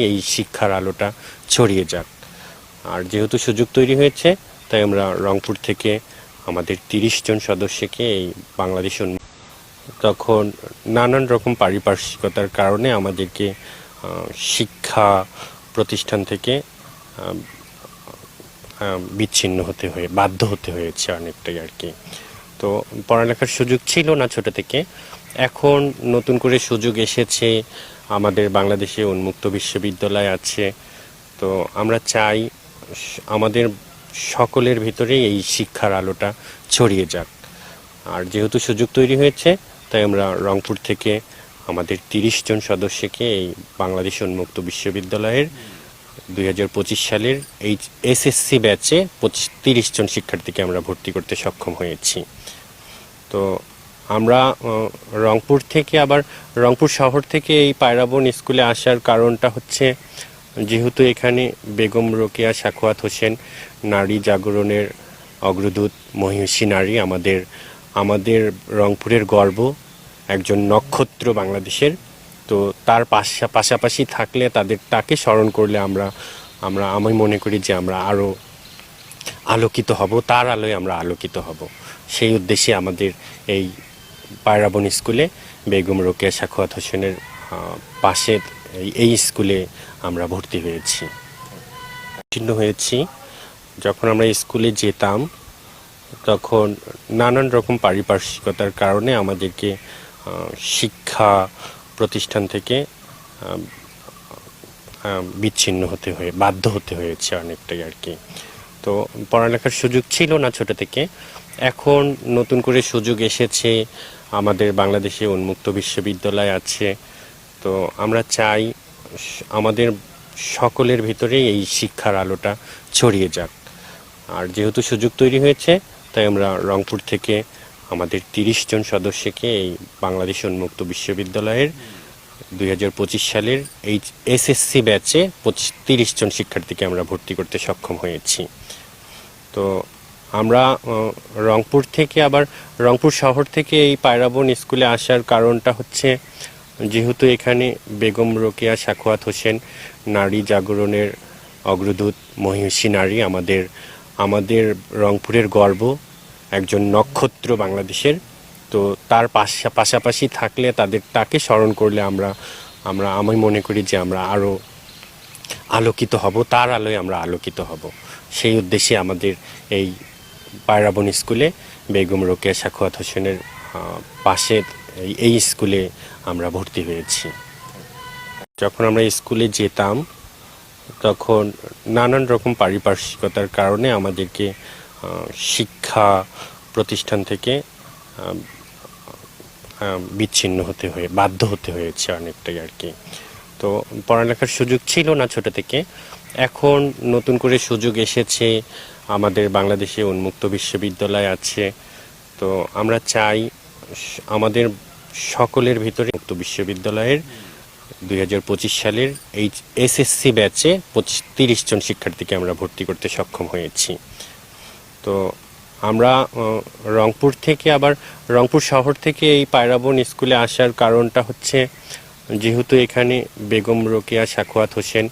এই শিক্ষার আলোটা ছড়িয়ে যাক। আর যেহেতু সুযোগ তৈরি হয়েছে, তাই আমরা রংপুর থেকে আমাদের তিরিশ জন সদস্যকে এই বাংলাদেশ তখন নানান রকম পারিপার্শ্বিকতার কারণে আমাদেরকে শিক্ষা প্রতিষ্ঠান থেকে বিচ্ছিন্ন হতে হয়ে, বাধ্য হতে হয়েছে অনেকটাই আর কি। তো পড়ালেখার সুযোগ ছিল না ছোট থেকে। এখন নতুন করে সুযোগ এসেছে আমাদের বাংলাদেশে উন্মুক্ত বিশ্ববিদ্যালয় আছে। তো আমরা চাই আমাদের সকলের ভিতরে এই শিক্ষার আলোটা ছড়িয়ে যাক। আর যেহেতু সুযোগ তৈরি হয়েছে, তাই আমরা রংপুর থেকে আমাদের তিরিশ জন সদস্যকে এই বাংলাদেশ উন্মুক্ত বিশ্ববিদ্যালয়ের দুই হাজার পঁচিশ সালের এই এসএসসি ব্যাচে পঁচিশ, তিরিশ জন শিক্ষার্থীকে আমরা ভর্তি করতে সক্ষম হয়েছি। তো আমরা রংপুর থেকে আবার, রংপুর শহর থেকে এই পায়রাবন স্কুলে আসার কারণটা হচ্ছে, যেহেতু এখানে বেগম রোকেয়া, সাখোয়াত হোসেন নারী জাগরণের অগ্রদূত, মহিষী নারী আমাদের আমাদের রংপুরের গর্ব, একজন নক্ষত্র বাংলাদেশের। তো তার পাশা, পাশাপাশি থাকলে তাদের, তাকে স্মরণ করলে আমরা আমরা, আমি মনে করি যে আমরা আরও আলোকিত হব, তার আলোয় আমরা আলোকিত হব। সেই উদ্দেশ্যে আমাদের এই পায়রাবন স্কুলে, বেগম রোকেয়া সাখোয়াত হোসেনের পাশের এই- স্কুলে আমরা ভর্তি হয়েছি। চিহ্ন হয়েছি। যখন আমরা স্কুলে যেতাম, তখন নানান রকম পারিপার্শ্বিকতার কারণে আমাদেরকে শিক্ষা প্রতিষ্ঠান থেকে বিচ্ছিন্ন হতে হয়ে, বাধ্য হতে হয়েছে অনেকটাই আর কি। তো পড়ালেখার সুযোগ ছিল না ছোট থেকে। এখন নতুন করে সুযোগ এসেছে। আমাদের বাংলাদেশে উন্মুক্ত বিশ্ববিদ্যালয় আছে। তো আমরা চাই আমাদের সকলের ভিতরে এই শিক্ষার আলোটা ছড়িয়ে যাক। আর যেহেতু সুযোগ তৈরি হয়েছে, তাই আমরা রংপুর থেকে আমাদের তিরিশ জন সদস্যকে এই বাংলাদেশ উন্মুক্ত বিশ্ববিদ্যালয়ের দুই হাজার পঁচিশ সালের এই এসএসসি ব্যাচে পঁচিশ, তিরিশ জন শিক্ষার্থীকে আমরা ভর্তি করতে সক্ষম হয়েছি। তো আমরা রংপুর থেকে আবার, রংপুর শহর থেকে এই পায়রাবন স্কুলে আসার কারণটা হচ্ছে, যেহেতু এখানে বেগম রোকেয়া, সাখোয়াত হোসেন নারী জাগরণের অগ্রদূত, মহিষী নারী আমাদের আমাদের রংপুরের গর্ব, একজন নক্ষত্র বাংলাদেশের তো তার পাশা পাশাপাশি থাকলে তাদের তাকে স্মরণ করলে আমরা আমরা আমি মনে করি যে আমরা আরও আলোকিত হব তার আলোয় আমরা আলোকিত হব। সেই উদ্দেশ্যে আমাদের এই পায়রাবন স্কুলে বেগম রোকেয়া সাখোয়াত হোসেনের আহ, পাশে এই- স্কুলে আমরা ভর্তি হয়েছি। যখন আমরা স্কুলে যেতাম তখন নানান রকম পারিপার্শ্বিকতার কারণে আমাদেরকে শিক্ষা প্রতিষ্ঠান থেকে বিচ্ছিন্ন হতে হয়ে, বাধ্য হতে হয়েছে অনেকটাই আর কি। তো পড়ালেখার সুযোগ ছিল না ছোট থেকে। এখন নতুন করে সুযোগ এসেছে, আমাদের বাংলাদেশে উন্মুক্ত বিশ্ববিদ্যালয় আছে। তো আমরা চাই আমাদের সকলের ভিতরে মুক্ত বিশ্ববিদ্যালয়ের দুই হাজার পঁচিশ সালের এই এসএসসি ব্যাচে পঁচিশ তিরিশ জন শিক্ষার্থীকে আমরা ভর্তি করতে সক্ষম হয়েছি। তো আমরা রংপুর থেকে আবার রংপুর শহর থেকে এই পায়রাবন স্কুলে আসার কারণটা হচ্ছে যেহেতু এখানে বেগম রোকেয়া, সাখোয়াত হোসেন